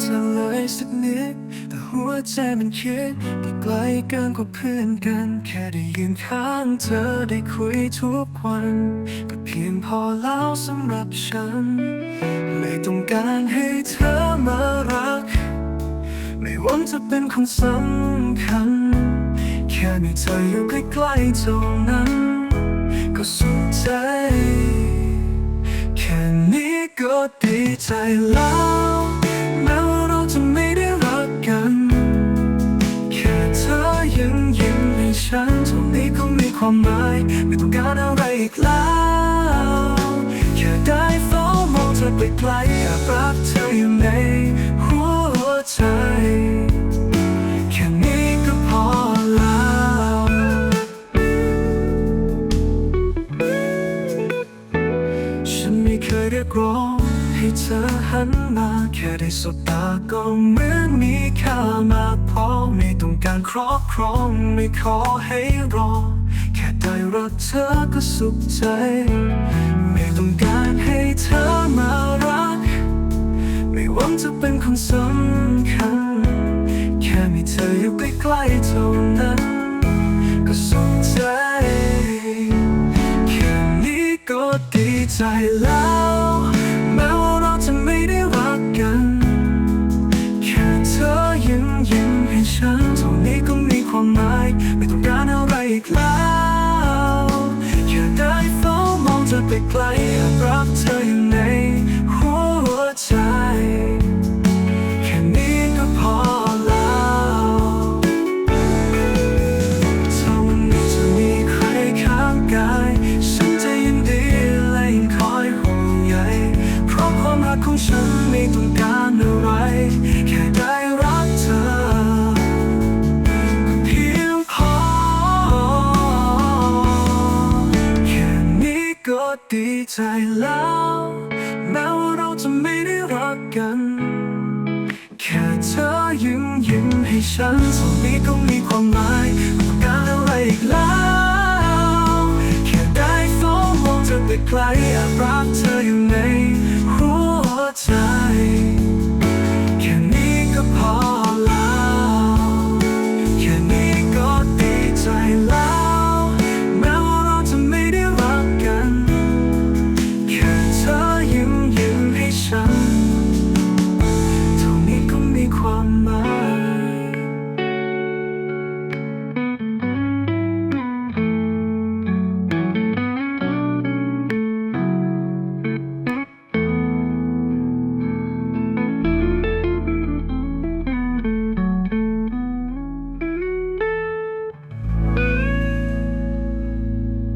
เธอเลยสักนิด แต่หัวใจมันคิดไปไกลเกินกว่าเพื่อนกัน แค่ได้ยืนข้างเธอได้คุยทุกวัน ก็เพียงพอแล้วสำหรับฉัน ไม่ต้องการให้เธอมารัก ไม่หวังจะเป็นคนสำคัญ แค่มีเธออยู่ใกล้ๆเท่านั้น ก็สุขใจแค่นี้ก็ ความหมายไม่ต้องการอะไรอีกแล้ว แค่ได้เฝ้ามองเธอไกลอยากรักเธออยู่ในหัวใจแค่นี้ก็พอแล้ว ฉันไม่เคยเรียกร้องให้เธอหันมาแค่ได้สบตาก็เหมือนมีค่ามากพอไม่ต้องการครอบครองไม่ขอให้รอ แค่ได้รักเธอก็สุขใจ ไม่ต้องการให้เธอมารัก ไม่หวังจะเป็นคนสำคัญ แค่มีเธออยู่ใกล้ๆเท่านั้น ก็สุขใจ แค่นี้ก็ดีใจแล้ว แม้ว่าเราจะไม่ได้รักกัน แค่เธอยิ้มยิ้มให้ฉันเท่านี้ก็มีความหมาย ไม่ต้องการอะไรอีกแล้ว ไปไกล ใจแล้ว แม้ว่าเราจะไม่ได้รักกัน แค่เธอยิ้มยิ้มให้ฉันตรงนี้ก็มีความหมายไม่ต้องการอะไรอีกแล้ว แค่ได้เฝ้ามองเธอไกล